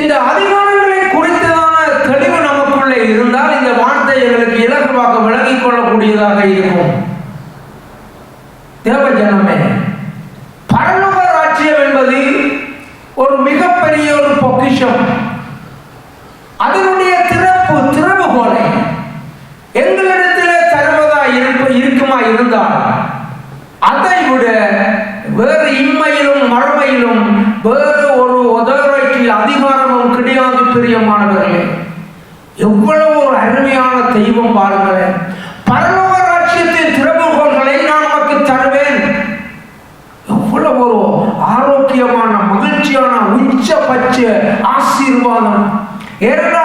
இந்த அதிகாரங்களை குறித்ததான தெளிவு நமக்குள்ளே இருந்தால் இந்த வார்த்தை எங்களுக்கு இலகுவாக விளங்கிக் கொள்ளக்கூடியதாக இருக்கும். தேவ ஜனமே பரலோக ராஜ்யம் என்பது ஒரு மிகப்பெரிய ஒரு பொக்கிஷம். அதனுடைய திறப்பு திறவுகோலை எங்களிடத்திலே தருவதா இருப்பு இருக்குமா இருந்தால் அதை விட வேறு இம்மையிலும் மறுமையிலும் வேறு ஒரு உதவிக்கு அதிகாரமும் கிடையாது பிரியமானவர்களே எவ்வளவு ஒரு அருமையான தெய்வம் பாருங்களேன். பரலோக ராஜ்யத்தின் திறவுகோள்களை நான் நமக்கு தருவேன். எவ்வளவு ஒரு ஆரோக்கியமான மகிழ்ச்சியான உச்சபட்ச ஆசீர்வாதம். ஏனென்றால்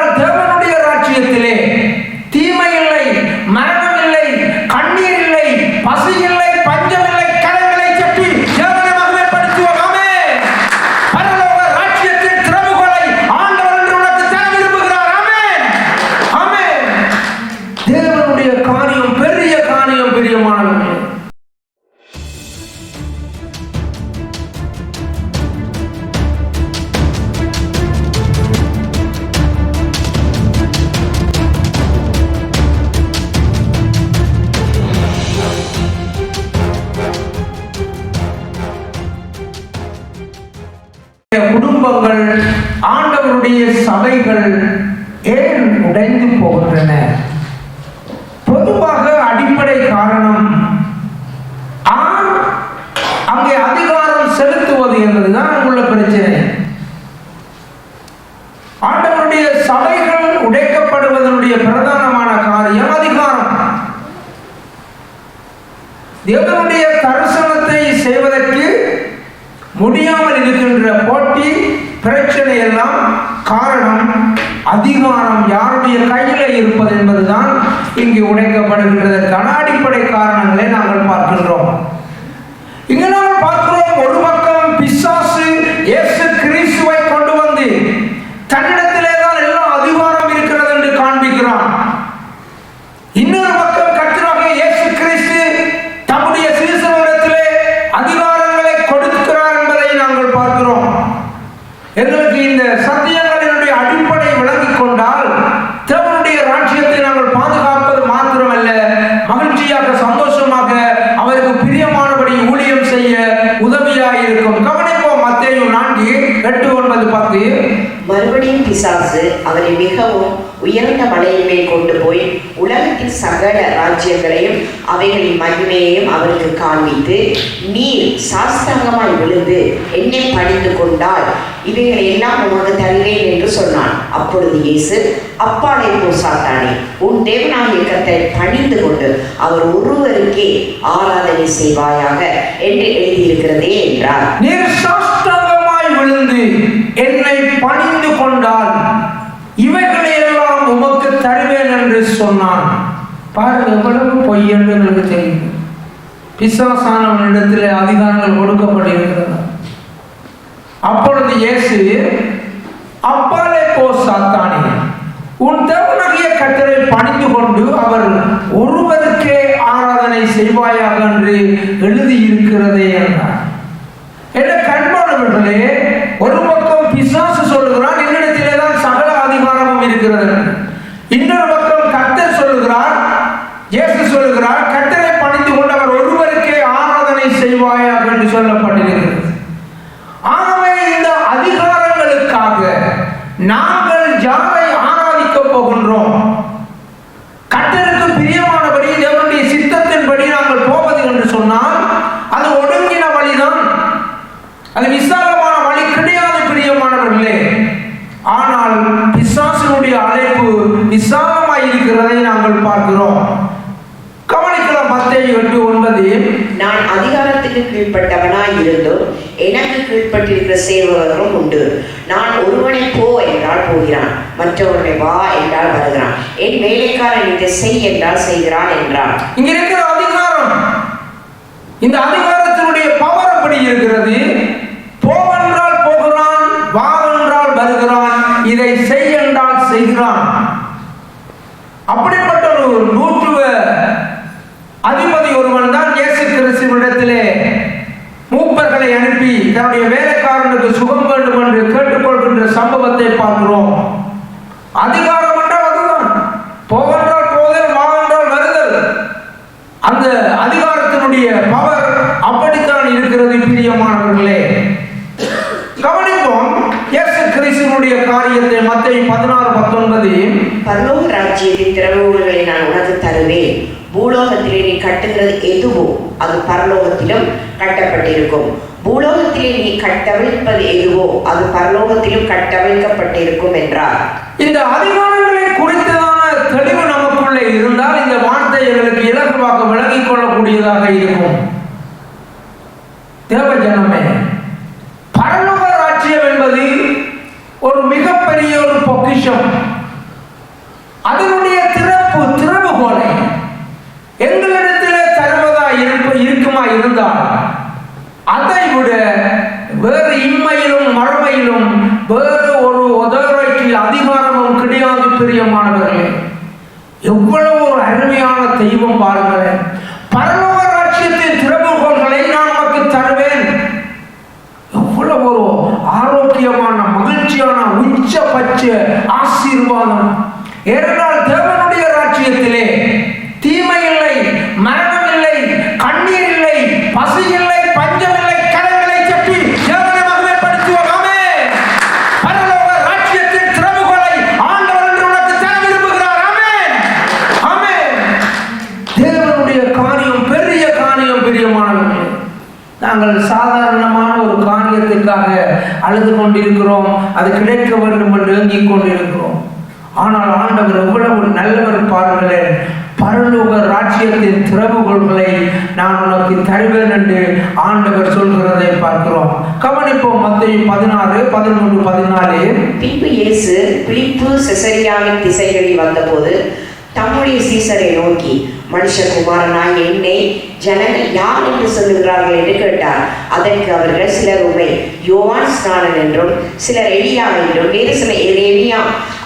குடும்பங்கள் ஆண்டவருடைய சபைகள் ஏன் உடைந்து போகின்றன? பொதுவாக அடிப்படை காரணம் ஆண் அங்கே அதிகாரம் செலுத்துவது என்பதுதான் அங்குள்ள பிரச்சனை. ஆண்டவருடைய சபைகள் உடைக்கப்படுவதனுடைய பிரதானமான காரியம் அதிகாரம். தேவனுடைய தரிசனத்தை செய்வதற்கு முடியாமல் இருக்கின்ற போட்டி பிரச்சனை எல்லாம் காரணம் அதிகாரம் யாருடைய கையில இருப்பது என்பதுதான் இங்கு உடைக்கப்படுகின்றதற்கான அடிப்படை காரணங்களை நாங்கள் பார்க்கின்றோம் இங்கு நாங்கள் பார்க்கிறோம் ஒரு பக்கம் பிசாசு இயேசு கிறிஸ்துவை கொண்டு வந்து தன்னிடத்திலே தான் எல்லா அதிகாரம் இருக்கிறது என்று காண்பிக்கிறான் இன்னொரு பக்கம் கர்த்தராகிய இயேசு கிறிஸ்து தம்முடைய சீசனிடத்திலே அதிகாரங்களை கொடுக்கிறார் என்பதை நாங்கள் பார்க்கிறோம் எங்களுக்கு இந்த சத்தியங்களினுடைய அடிப்படை விளங்கிக் கொண்டால் தேவனுடைய ராஜ்யத்தை நாங்கள் பாதுகாப்பது மாத்திரமல்ல மகிழ்ச்சியாக சந்தோஷமாக அவருக்கு பிரியமானபடி ஊழியம் செய்ய உதவியாக இருக்கும் கவனிப்போம் மத்தேயு நான்கு எட்டு ஒன்பது பத்து மறுபடியும் பிசாசு அவரை மிகவும் உயர்ந்த மலையின் மேல் கொண்டு போய் உலகத்தின் சகல ராஜ்யங்களையும் அவைகளின் மகிமையையும் அவருக்கு காண்பித்து நீர் சாஸ்தாங்கமாய் விழுந்து என்னை பணிந்து கொண்டால் இவைகளை எல்லாம் உனக்கு தருவேன் என்று சொன்னான். அப்பொழுது இயேசு அப்பாலே போ சாத்தானே. உன் தேவனாகிய கர்த்தரை பணிந்து கொண்டு அவர் ஒருவருக்கே ஆராதனை செய்வாயாக என்று எழுதியிருக்கிறதே என்றார். இருந்து என்னை பணிந்து கொண்டால் இவைகளை எல்லாம் உமக்கு தருவேன் என்று சொன்னான். பாருங்க எவ்வளவு பொய் என்று எங்களுக்கு தெரியும். பிசாசானவனிடத்தில் அதிகாரங்கள் கொடுக்கப்பட்டிருக்கிறது அப்பொழுது இயேசு அப்பாலே போ சாத்தானே. உன் தேவனாகிய கத்தரை பணிந்து கொண்டு அவர் ஒருவருக்கே ஆராதனை செய்வாயாக என்று எழுதியிருக்கிறதே என்றார். என்ன கண்பானவர்களே இருக்கிறது இன்னொரு பக்கம் கர்த்தர் சொல்லுகிறார் இயேசு சொல்லுகிறார் கர்த்தரை பணிந்து கொண்டு அவர் ஒருவருக்கே ஆராதனை செய்வாயாக என்று சொல்லப்பட்டிருக்கிறது ஆகவே இந்த அதிகாரங்களுக்காக நாங்கள் யாரை ஆராதிக்க போகின்றோம் கர்த்தருக்கு பிரியமானபடி தேவனுடைய சித்தத்தின்படி நாங்கள் போவது என்று சொன்னால் அது ஒடுங்கின வழிதான் அது விசாலமான வழி கிடையாது பிரியமானவர்களே ஆனால் பிசாசினுடைய அழைப்பு விசாலமாய் இருக்கிறதை நாங்கள் பார்க்கிறோம். கவனிக்கலாம் மத்தேயு எட்டு ஒன்பது. நான் அதிகாரத்துக்கு கீழ்ப்பட்டவனாய் இருந்தும். எனக்கு கீழ்ப்பட்டிருக்கிற சேவகரும் உண்டு. நான் ஒருவனை போ என்றால் போகிறான். மற்றவனை வா என்றால் வருகிறான். என் வேலைக்காரன் இதை செய் என்றால் செய்கிறான் என்றான். இங்க இருக்கிற அதிகாரம். இந்த அதிகாரத்தினுடைய பவர் அப்படி இருக்கிறது? போவென்றால் போகிறான் வா என்றால் வருகிறான். இதை செய் என்றால் செய்கிறான். அப்படிப்பட்ட ஒரு நூற்றுவ அதிபதி ஒருவன் தான் இயேசு கிறிஸ்துவிடத்திலே மூப்பர்களை அனுப்பி தன்னுடைய வேலைக்காரனுக்கு சுகம் வேண்டும் என்று கேட்டுக்கொள்கின்ற சம்பவத்தை பார்க்கிறோம். அதிகாரம் என்றால் அதுதான். போவென்றால் போதல் வா வருதல். அந்த அதிகாரத்தினுடைய பவர் அப்படித்தான் இருக்கிறது பிரியமானவர்களே. கவனிப்போம் இயேசு கிறிஸ்துவனுடைய காரியத்தை மத்திய பதினாறு பத்தொன்பது பரலோக ராஜ்யத்தின் திறவுகளை நான் உனக்கு தருவேன். பூலோகத்திலே நீ கட்டுகிறது எதுவோ அது பரலோகத்திலும் கட்டப்பட்டிருக்கும். பூலோகத்திலே நீ கட்டவிழ்ப்பது எதுவோ அது பரலோகத்திலும் கட்டவிழ்க்கப்பட்டிருக்கும் என்றார். இந்த அதிகாரங்களை குறித்ததான தெளிவு நமக்குள்ளே இருந்தால் இந்த வார்த்தை எங்களுக்கு இலகுவாக விளங்கிக் கொள்ளக்கூடியதாக இருக்கும் தேவ ஜனமே பரலோக ராஜ்யம் என்பது ஒரு மிகப்பெரிய ஒரு பொக்கிஷம் அதனுடைய திறப்பு திறவுகோலை எங்களிடத்திலே தருவதா இருப்ப இருக்குமா இருந்தால் அதை விட வேறு இம்மையிலும் மறுமையிலும் வேறு ஒரு உதவிக்கு அதிகாரமும் கிடையாது பிரியமானவர்களே எவ்வளவு ஒரு அருமையான தெய்வம் பாருங்களேன் பரலோக ராஜ்யத்தின் திறவுகோள்களை நான் உனக்கு தருவேன் எவ்வளவு ஒரு ஆரோக்கியமான மகிழ்ச்சியான உச்சபட்ச ஆசீர்வாதம். ஏனென்றால் தேவனுடைய ராஜ்யத்திலே அழுது கொண்டிருக்கிறோம் அது கிடைக்க வேண்டும் என்று ஏங்கிக் கொண்டிருக்கிறோம். ஆனால் ஆண்டவர் எவ்வளவு நல்லவர் பாருங்களேன் பரலோக ராஜ்யத்தின் திறவுகோள்களை நான் உனக்கு தருவேன் என்று ஆண்டவர் சொல்கிறதை பார்க்கிறோம். கவனிப்போம் மத்திய பதினாறு பதினொன்று பதினாலு. பின்பு இயேசு பிலிப்பு செசரியாவின் திசைகளில் வந்தபோது தம்முடைய சீசரை நோக்கி மனுஷகுமாரனாய் என்னை ஜனங்கள் யார் என்று சொல்லுகிறார்கள் என்று கேட்டார். அதற்கு அவர்கள் சிலர் உமை யோவான் ஸ்நானன் என்றும் சிலர் எலியா என்றும் வேறு சில எரேமியா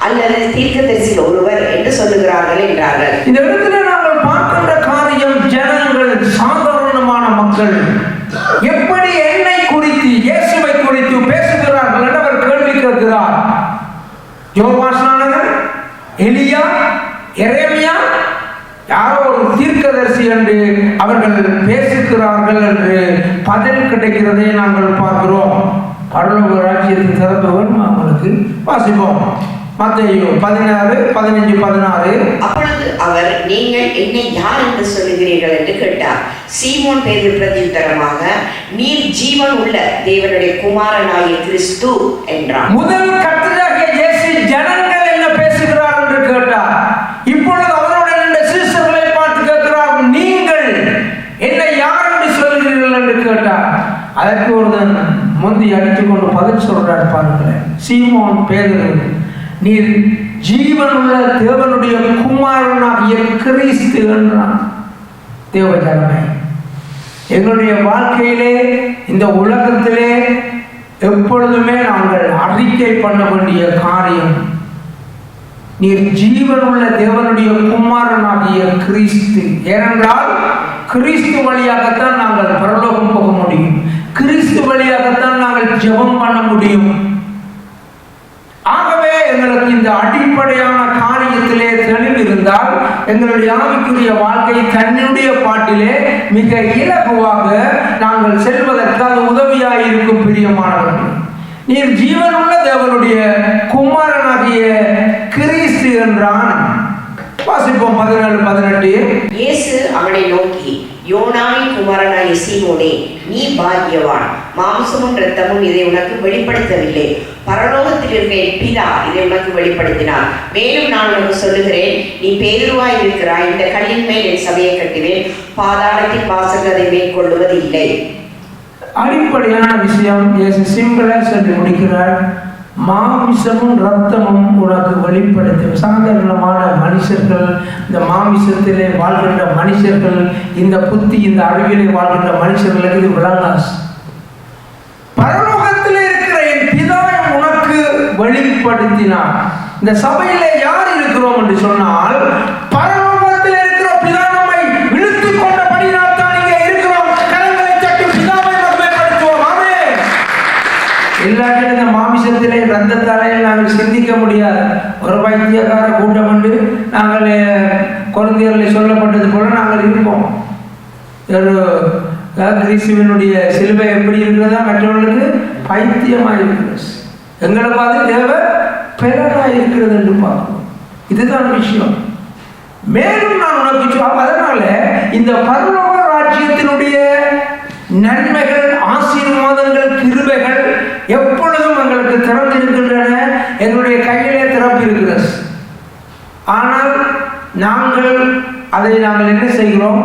அல்லது தீர்க்கதரிசியில் ஒருவர் என்று சொல்லுகிறார்கள் என்றார்கள். இந்த இடத்துல நாங்கள் பார்க்கின்ற காரியம் ஜனங்கள் சாதாரணமான மக்கள் எப்படி என்னை குறித்து இயேசுவை குறித்து பேசுகிறார்கள் என்று அவர் கேள்வி கேட்கிறார் யோகாஸ்நானகர் எலியா எரேமியா யாரோ ஒரு தீர்க்கதரிசி என்று அவர்கள் பேசுகிறார்கள் என்று பதில் கிடைக்கிறதை நாங்கள் பார்க்கிறோம். பரலோக ராஜ்யத்தின் சிறப்பு வேணுமா அவங்களுக்கு வாசிப்போம். மத்தேயு பதினாறு பதினஞ்சு பதினாறு. அப்பொழுது அவர் நீங்கள் என்னை யார் என்று சொல்லுகிறீர்கள் என்று கேட்டார். சீமோன் பேரில் பிரதியுத்தரமாக நீர் ஜீவன் உள்ள தேவனுடைய குமாரனாகிய கிறிஸ்து என்றார் முதல் கட்டதாக இயேசு ஜனங்கள் என்ன பேசுகிறார் என்று கேட்டார் இப்பொழுது அவருடன் இந்த சீசர்களை பார்த்து கேட்கிறார் நீங்கள் என்னை யார் என்று சொல்கிறீர்கள் என்று கேட்டார் அதற்கு முந்தி முந்தி அடித்துக்கொண்டு பதில் சொல்றார் பாருங்களேன். சீமோன் பேதர் நீர் ஜீவனுள்ள தேவனுடைய குமாரனாகிய கிறிஸ்து என்றான். தேவஜனமே எங்களுடைய வாழ்க்கையிலே இந்த உலகத்திலே எப்பொழுதுமே நாங்கள் அறிக்கை பண்ண வேண்டிய காரியம் நீர் ஜீவனுள்ள தேவனுடைய குமாரனாகிய கிறிஸ்து. ஏனென்றால் கிறிஸ்து வழியாகத்தான் நாங்கள் பரலோகம் போக முடியும் கிறிஸ்து வழியாகத்தான் நாங்கள் ஜெபம் பண்ண முடியும். ஆகவே எங்களுக்கு இந்த அடிப்படையான காரியத்திலே தெளிவு இருந்தால் எங்களுடைய ஆவிக்குரிய வாழ்க்கை தன்னுடைய பாட்டிலே மிக இலகுவாக நாங்கள் செல்வதற்கு அது உதவியாக இருக்கும் பிரியமானவர்கள் நீர் ஜீவனுள்ள தேவனுடைய குமாரனாகிய கிறிஸ்து என்றான். வாசிப்போம் பதினேழு பதினெட்டு. இயேசு அவனை நோக்கி யோனாவின் குமாரனாகிய சீமோனே நீ பாக்கியவான். மாம்சமும் இரத்தமும் இதை உனக்கு வெளிப்படுத்தவில்லை. பரலோகத்தில் இருக்க பிதா இதை உனக்கு வெளிப்படுத்தினார். மேலும் நான் உனக்கு சொல்லுகிறேன் நீ பேருவாய் இருக்கிறாய் இந்த கல்லின் மேல் என் சபையை கட்டுவேன். பாதாளத்தின் வாசல் அதை மேற்கொள்ளுவது இல்லை. அடிப்படையான விஷயம் சிம்பிளா சொல்லி முடிக்கிறார். மாமிசமும் ரத்தமும் உனக்கு வெளிப்படுத்தும். சாதாரணமான மனுஷர்கள் இந்த மாமிசத்திலே வாழ்கின்ற மனுஷர்கள் இந்த புத்தி இந்த அறிவிலே வாழ்கின்ற மனுஷர்களுக்கு இது விளங்காஸ் பரலோகத்திலே இருக்கிற என் பிதா உனக்கு வெளிப்படுத்தினார் இந்த சபையிலே யார் இருக்கிறோம் என்று சொன்னால் பரலோகத்தில் இருக்கிற பிதா நம்மை இழுத்துக் கொண்டபடினால் தான் இங்கே இருக்கிறோம். கரங்களை தட்டி பிதாவை மகிமைப்படுத்துவோம் ஆமென். இல்லாட்டி இந்த மாமிசத்திலே ரத்தத்தாலே நாங்கள் சிந்திக்க முடியாது. ஒரு வைத்தியக்கார கூட்டம் என்று நாங்கள் குழந்தைகளில் சொல்லப்பட்டது போல நாங்கள் இருப்போம். ஒரு கிறிஸ்துவனுடைய சிலுவை எப்படி இருக்கிறதா மற்றவர்களுக்கு பைத்தியமாக இருக்கிறது. எங்களை பார்த்து தேவை பிறராக இருக்கிறது என்று பார்க்கணும் இதுதான் விஷயம். மேலும் நான் உனக்கு அதனால இந்த பரலோக ராஜ்யத்தினுடைய நன்மைகள் ஆசீர்வாதங்கள் கிருபைகள் எப்பொழுதும் எங்களுக்கு திறந்திருக்கின்றன எங்களுடைய கையிலே திறப்பிருக்கிறது ஆனால் நாங்கள் அதை நாங்கள் என்ன செய்கிறோம்?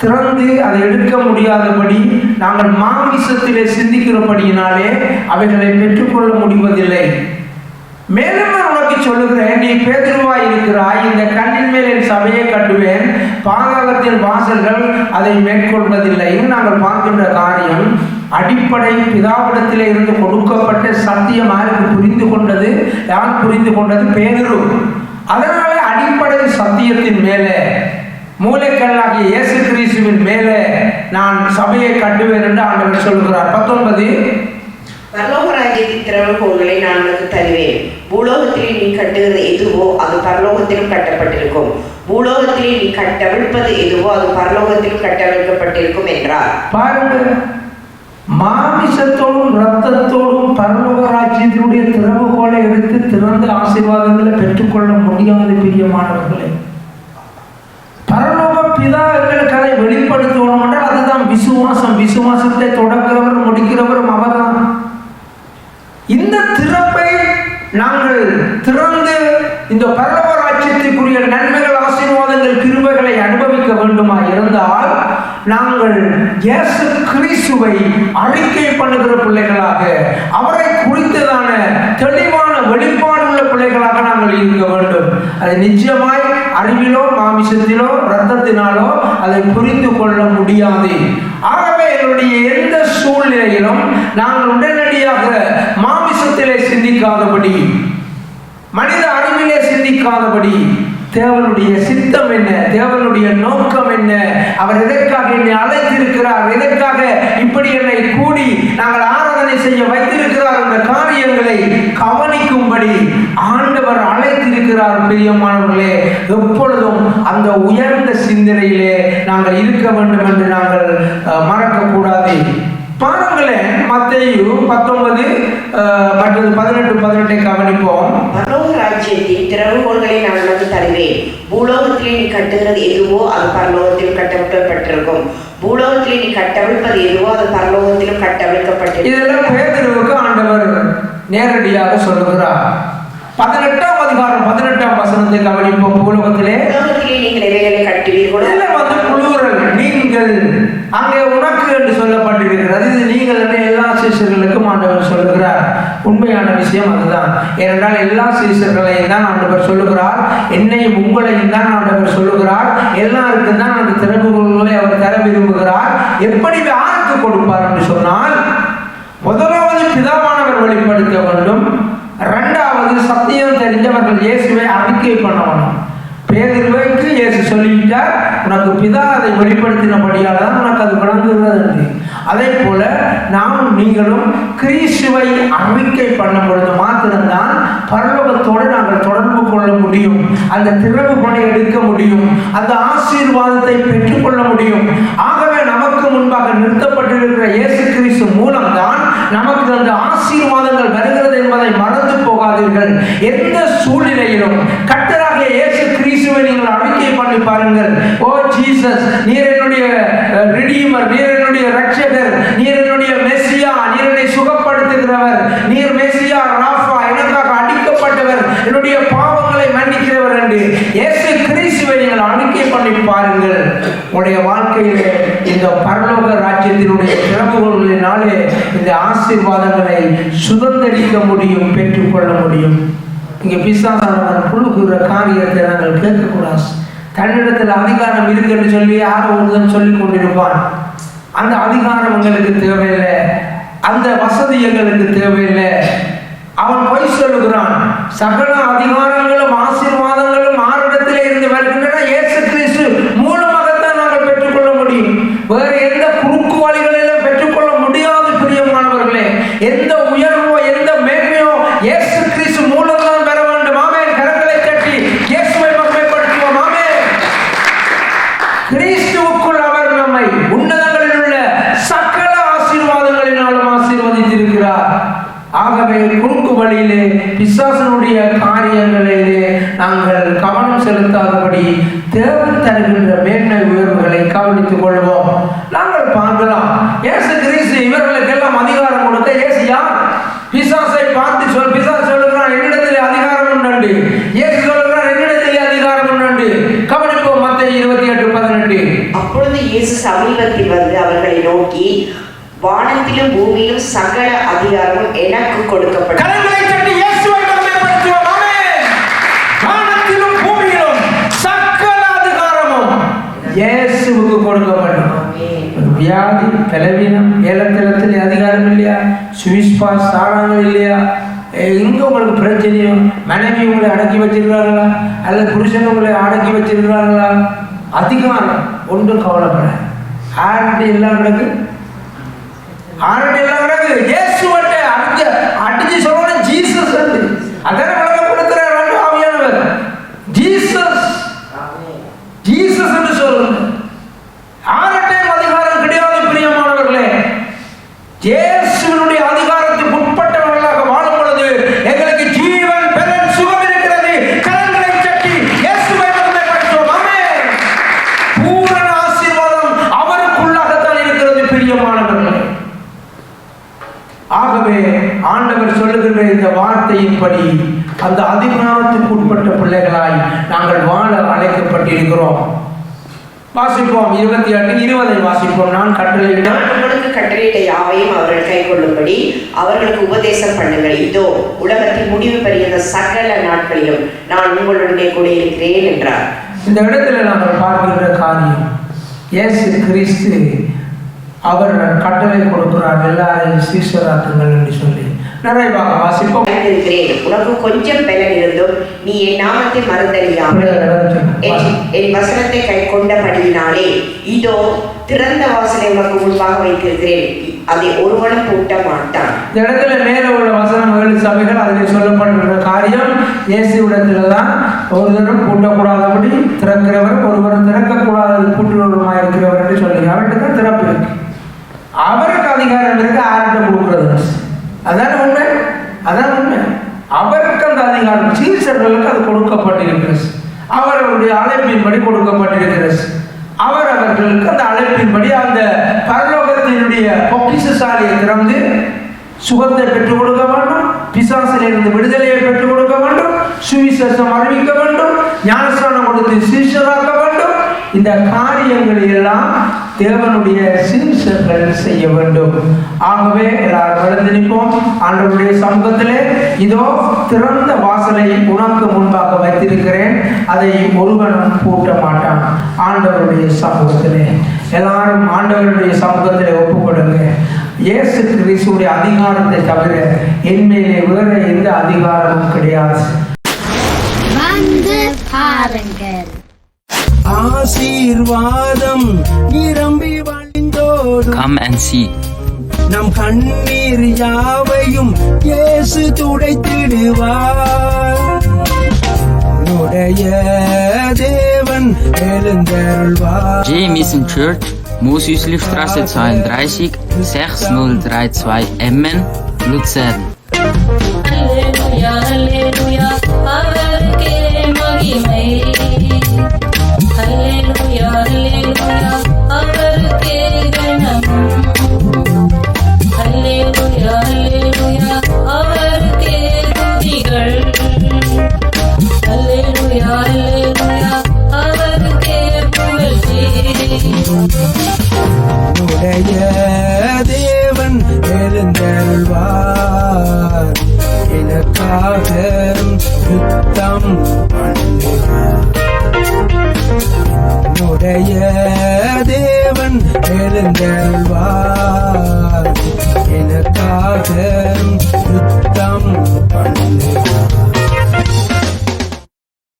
திறந்து அதை எடுக்க முடியாதபடி நாங்கள் மாமிசத்திலே சிந்திக்கிறபடியினாலே அவைகளை பெற்றுக்கொள்ள முடிவதில்லை. மேலும் நான் உனக்கு சொல்லுகிறேன் நீ பேதுருவாய் இருக்கிறாய் இந்த கண்ணின் மேல் என் சபையை கட்டுவேன் பாதாளத்தின் வாசல்கள் அதை மேற்கொள்வதில்லை. நாங்கள் பார்க்கின்ற காரியம் அடிப்படை பிதாவிடத்திலே இருந்து கொடுக்கப்பட்ட சத்தியம் யாருக்கு புரிந்து கொண்டது யார் புரிந்து கொண்டது பேதுரு. அதனால அடிப்படை சத்தியத்தின் மேலே மூளைக்கல்லாகிய இயேசு கிறிஸ்துவின் மேலே நான் சபையை கட்டுவேன் என்று ஆண்டவர் சொல்கிறார் பத்தொன்பது. பரலோக ராஜ்யத்தின் திறவுகோள்களை நான் உனக்கு தருவேன். பூலோகத்திலே நீ கட்டுகிறது எதுவோ அது பரலோகத்திலும் கட்டப்பட்டிருக்கும். பூலோகத்திலே நீ கட்டவிழ்ப்பது எதுவோ அது பரலோகத்திலும் கட்டவிழ்க்கப்பட்டிருக்கும் என்றார். பாருங்க. மாமிசத்தோடும் ரத்தத்தோடும் பரலோக ராஜ்யத்தினுடைய திறவுகோலை எடுத்து திறந்த ஆசீர்வாதங்களை பெற்றுக்கொள்ள முடியாத பிரியமானவர்களே. பரலோக பிதா கதை வெளிப்படுத்தணும் என்றால் அதுதான் விசுவாசம். விசுவாசத்தை தொடங்குறவரும் முடிக்கிறவரும் அவர்தான். இந்த திறப்பை நாங்கள் திறந்து இந்த பரலோக ராஜ்யத்திற்குரிய நன்மைகள் ஆசீர்வாதங்கள் கிருபைகளை அனுபவிக்க வேண்டுமா? இருந்தால் நாங்கள் இயேசு கிறிஸ்துவை அறிக்கை பண்ணுகிற பிள்ளைகளாக அவரை குறித்ததான தெளிவான வெளிப்பாடுள்ள பிள்ளைகளாக நாங்கள் இருக்க வேண்டும். அதை நிச்சயமாய் அறிவிலோ மாமிசத்திலோ ரத்தத்தினாலோ அதை புரிந்து கொள்ள முடியாது. ஆகவே என்னுடைய எந்த சூழ்நிலையிலும் நாங்கள் உடனடியாக மாமிசத்திலே சிந்திக்காதபடி மனித அறிவிலே சிந்திக்காதபடி தேவனுடைய சித்தம் என்ன? தேவனுடைய நோக்கம் என்ன? அவர் எதற்காக என்னை அழைத்திருக்கிறார்? எதற்காக இப்படி என்னை கூடி நாங்கள் ஆராதனை செய்ய வைத்திருக்கிறார் என்ற காரியங்களை கவனிக்கும்படி ஆண்டவர் அழைத்திருக்கிறார் பிரியமானவர்களே. எப்பொழுதும் அந்த உயர்ந்த சிந்தனையிலே நாங்கள் இருக்க வேண்டும் என்று நாங்கள் அஹ், மறக்கக்கூடாது. பாருங்களேன் மத்தேயு பத்தொன்பது அஹ், மற்றது பதினெட்டு பதினெட்டை கவனிப்போம். பரலோக ராஜ்யத்தின் திறவுகோள்களை நான் உனக்கு தருவேன் பூலோகத்திலே நீ கட்டுகிறது எதுவோ அது பரலோகத்திலும் கட்டவிழ்க்கப்பட்டிருக்கும் பூலோகத்திலே நீ கட்டவிழ்ப்பது எதுவோ அது பரலோகத்திலும் கட்டவிழ்க்கப்பட்டிருக்கும் இதெல்லாம் பேதருவுக்கு ஆண்டவர் நேரடியாக சொல்லுகிறார். பதினெட்டாம் அதிகாரம் பதினெட்டாம் வசனத்தை கவனிப்போம். பூலோகத்திலே நீங்கள் இவைகளை கட்டுவீர்களோ வந்து நீங்கள் அங்கே உனக்கு என்று சொல்லப்பட்டிருக்கிறது. இது நீங்கள் என்று எல்லா சீசர்களுக்கும் ஆண்டவர் சொல்லுகிறார். உண்மையான விஷயம் அதுதான். ஏனென்றால் எல்லா சீசர்களையும் தான் ஆண்டவர் சொல்லுகிறார். என்னையும் உங்களையும் தான் ஆண்டவர் சொல்லுகிறார். எல்லாருக்கும் தான் அந்த திறப்புகளை அவர் தர விரும்புகிறார். எப்படி யாருக்கு கொடுப்பார் என்று சொன்னால் முதலாவது பிதாவானவர் வெளிப்படுத்த வேண்டும். ரெண்டாவது சத்தியம் தெரிஞ்சவர்கள் இயேசுவை அறிக்கை பண்ணவனும் வேண்டும் இயேசு சொல்லிவிட்டார் உனக்கு பிதா அதை வெளிப்படுத்தினபடியால் தான் உனக்கு அது விளங்குகிறது அதே போல நாமும் நீங்களும் கிறிஸ்துவை அறிக்கை பண்ணும் பொழுது மாத்திரம்தான் பரலோகத்தோடு நாங்கள் தொடர்பு கொள்ள முடியும் அந்த திறவு பணி எடுக்க முடியும் அந்த ஆசீர்வாதத்தை பெற்றுக்கொள்ள முடியும். ஆகவே நமக்கு முன்பாக நிறுத்தப்பட்டிருக்கிற இயேசு கிறிஸ்து மூலம்தான் நமக்கு அந்த ஆசீர்வாதங்கள் வருகிறது என்பதை மறந்து போகாதீர்கள். எந்த சூழ்நிலையிலும் கர்த்தராகிய இயேசு கிறிஸ்துவை நீங்கள் அறிக்கை பண்ணி பாருங்கள். ஓ ஜீசஸ் நீர் என்னுடைய ரிடீமர் நீர் என்னுடைய ரட்சகர் நீர் என்னுடைய மெஸ்ஸியா நீர் என்னை சுகப்படுத்துகிறவர் நீர் மெஸ்ஸியா ராஃபா எனக்காக அடிக்கப்பட்டவர் என்னுடைய பாவங்களை மன்னிக்கிறவர் என்று இயேசு கிறிஸ்துவை நீங்கள் அறிக்கை பண்ணி பாருங்கள். உடைய வாழ்க்கையிலே இந்த பரலோக ராஜ்யத்தினுடைய திறமைகளினாலே இந்த ஆசீர்வாதங்களை சுதந்திரிக்க முடியும் பெற்றுக்கொள்ள முடியும். இங்கே பிசாசானவன் புழுகுற காரியத்தை நாங்கள் கேட்கக்கூடாது. தன்னிடத்தில் அதிகாரம் இருக்குன்னு சொல்லி யாரோ ஒருவன் சொல்லி கொண்டிருப்பான். அந்த அதிகாரம் எங்களுக்கு தேவையில்லை. அந்த வசதி எங்களுக்கு தேவையில்லை. அவன் பொய் சொல்லுகிறான். சகல அதிகாரங்களும் ஆசீர்வாதங்களும் ஆரிடத்திலே இருந்து வருகின்றன இயேசு கிறிஸ்து மூலமாகத்தான் நாங்கள் பெற்றுக்கொள்ள முடியும் வேறு எந்த குறுக்கு வழிகளிலும் பெற்றுக்கொள்ள முடியாது பிரியமானவர்களே எந்த உயர்வோ எந்த மேன்மையோ பிசாசனுடைய காரியங்களிலே நாங்கள் கவனம் செலுத்தாதபடி தேவன் தருகின்ற மேன்மை உயர்வுகளை கவனித்துக் கொள்வோம். நாங்கள் பார்க்கலாம். இயேசு கிறிஸ்து இவர்களுக்கெல்லாம் அதிகாரம் கொடுக்க இயேசு யார்? பிசாசை பார்த்து சொல் பிசாசு சொல்லுகிறான் என்னிடத்தில் அதிகாரம் உண்டு இயேசு சொல்லுகிறான் என்னிடத்தில் அதிகாரம் உண்டு கவனிப்போம் மத்திய இருபத்தி எட்டு பதினெட்டு. அப்பொழுது இயேசு சமீபத்தில் வந்து அவர்களை நோக்கி வானத்திலும் பூமியிலும் சகல அதிகாரமும் எனக்கு கொடுக்கப்பட்டது இயேசுவுக்கு கொடுக்கப்படும். வியாதி பலவீனம் ஏலத்திலத்தில் அதிகாரம் இல்லையா? சுவிஸ்பா சாராங்கள் இல்லையா? எங்க உங்களுக்கு பிரச்சனையோ மனைவி உங்களை அடக்கி வச்சிருக்காங்களா அல்லது புருஷன் உங்களை அடக்கி வச்சிருக்காங்களா அதிகாரம். ஒன்றும் கவலைப்பட ஆர்டி எல்லாம் கிடக்கு ஆரடி எல்லாம் கிடக்கு இயேசுவட்ட அடிச்சு அடிச்சு சொல்லணும் ஜீசஸ் வந்து. அதான விளக்கப்படுத்துற ரெண்டு ஆவியானவர் ஜீசஸ் ஜீசஸ் என்று சொல்லுங்க ஆரட்டையும் அதிகாரம் கிடையாது பிரியமானவர்களே இயேசுவினுடைய அதிகாரத்துக்கு உட்பட்டவர்களாக வாழும் பொழுது எங்களுக்கு ஜீவன் பெறன் சுகம் இருக்கிறது கரங்களை தட்டி இயேசுவை மகிமைப்படுத்துவோம் ஆமென் பூரண ஆசீர்வாதம் அவருக்குள்ளாகத்தான் இருக்கிறது பிரியமானவர்களே ஆகவே ஆண்டவர் சொல்லுகின்ற இந்த வார்த்தையின்படி அந்த அதிகாரத்துக்கு உட்பட்ட பிள்ளைகளாய் நாங்கள் வாழ அழைக்கப்பட்டிருக்கிறோம். வாசிப்போம் இருபத்தி எட்டு இருபதை வாசிப்போம். நான் கட்டளையிட்டால் நான் உங்களுக்கு கட்டளையிட்ட யாவையும் அவர்கள் கைக்கொள்ளும்படி அவர்களுக்கு உபதேசம் பண்ணுங்கள். இதோ உலகத்தின் முடிவு பெறுகிற சகல நாட்களிலும் நான் உங்களுடனே கூட இருக்கிறேன் என்றார். இந்த இடத்துல நாங்கள் பார்க்கின்ற காரியம் இயேசு கிறிஸ்து அவர் கட்டளை கொடுக்கிறார் எல்லாரையும் சீசராக்குங்கள் என்று சொல்லி. நிறைவாக வாசிப்போம். உனக்கு கொஞ்சம் பலன் இருந்தும் நீ என் நாமத்தை மறந்தறியாமல் என் வசனத்தை கை கொண்டபடியினாலே இதோ திறந்த வாசலை உனக்கு முன்பாக வைத்திருக்கிறேன். அதை ஒருவனும் பூட்ட மாட்டான். இந்த இடத்துல மேலே உள்ள வசனம் ஏழு சபைகள் அதில் சொல்லப்படுகிற காரியம் இயேசுவிடத்தில் தான் ஒருவரும் பூட்டக்கூடாதபடி திறக்கிறவர் ஒருவர் திறக்கக்கூடாதது பூட்டுவருமாய் இருக்கிறவர் என்று சொல்லி. அவர்கிட்ட தான் திறப்பு இருக்கு. அவருக்கு அதிகாரம் இருக்கு யார்கிட்ட கொடுக்கறது. அதான உண்மை. அதான் உண்மை. அவருக்கு அந்த அதிகாரம் சீசர்களுக்கு அது கொடுக்கப்பட்டிருக்கிறது. அவர் அவருடைய அழைப்பின்படி கொடுக்கப்பட்டிருக்கிறது. அவர் அவர்களுக்கு அந்த அழைப்பின்படி அந்த பரலோகத்தினுடைய பொக்கிஷசாலியை திறந்து சுகத்தை பெற்றுக் கொடுக்க வேண்டும். பிசாசிலிருந்து விடுதலையை பெற்றுக் கொடுக்க வேண்டும். சுவிசேஷம் அறிவிக்க வேண்டும். ஞானஸ்தானம் கொடுத்து சீஷராக்க வேண்டும். இந்த காரியங்களை எல்லாம் தேவனுடைய சிம்சர்கள் செய்ய வேண்டும். ஆகவே எல்லாரும் வளர்ந்து நிற்போம். ஆண்டவருடைய சமூகத்திலே இதோ திறந்த வாசலை உனக்கு முன்பாக வைத்திருக்கிறேன். அதை ஒருவனும் பூட்ட மாட்டான். ஆண்டவருடைய சமூகத்திலே. எல்லாரும் ஆண்டவருடைய சமூகத்திலே ஒப்புக்கொடுங்க இயேசு கிறிஸ்துடைய அதிகாரத்தை தவிர என் மேலே வேற எந்த அதிகாரமும் கிடையாது. வந்து பாருங்கள். ஆசீர்வாதம் நிரம்பி வழிந்தோடும் Come and see. நம் கண்ணீர் யாவையும் இயேசு துடைத்திடுவார் உடைய தேவன் எழுந்தருள்வார் J. Mission Church, Mooshüslistraße 32, 6032 Emmen, Luzern.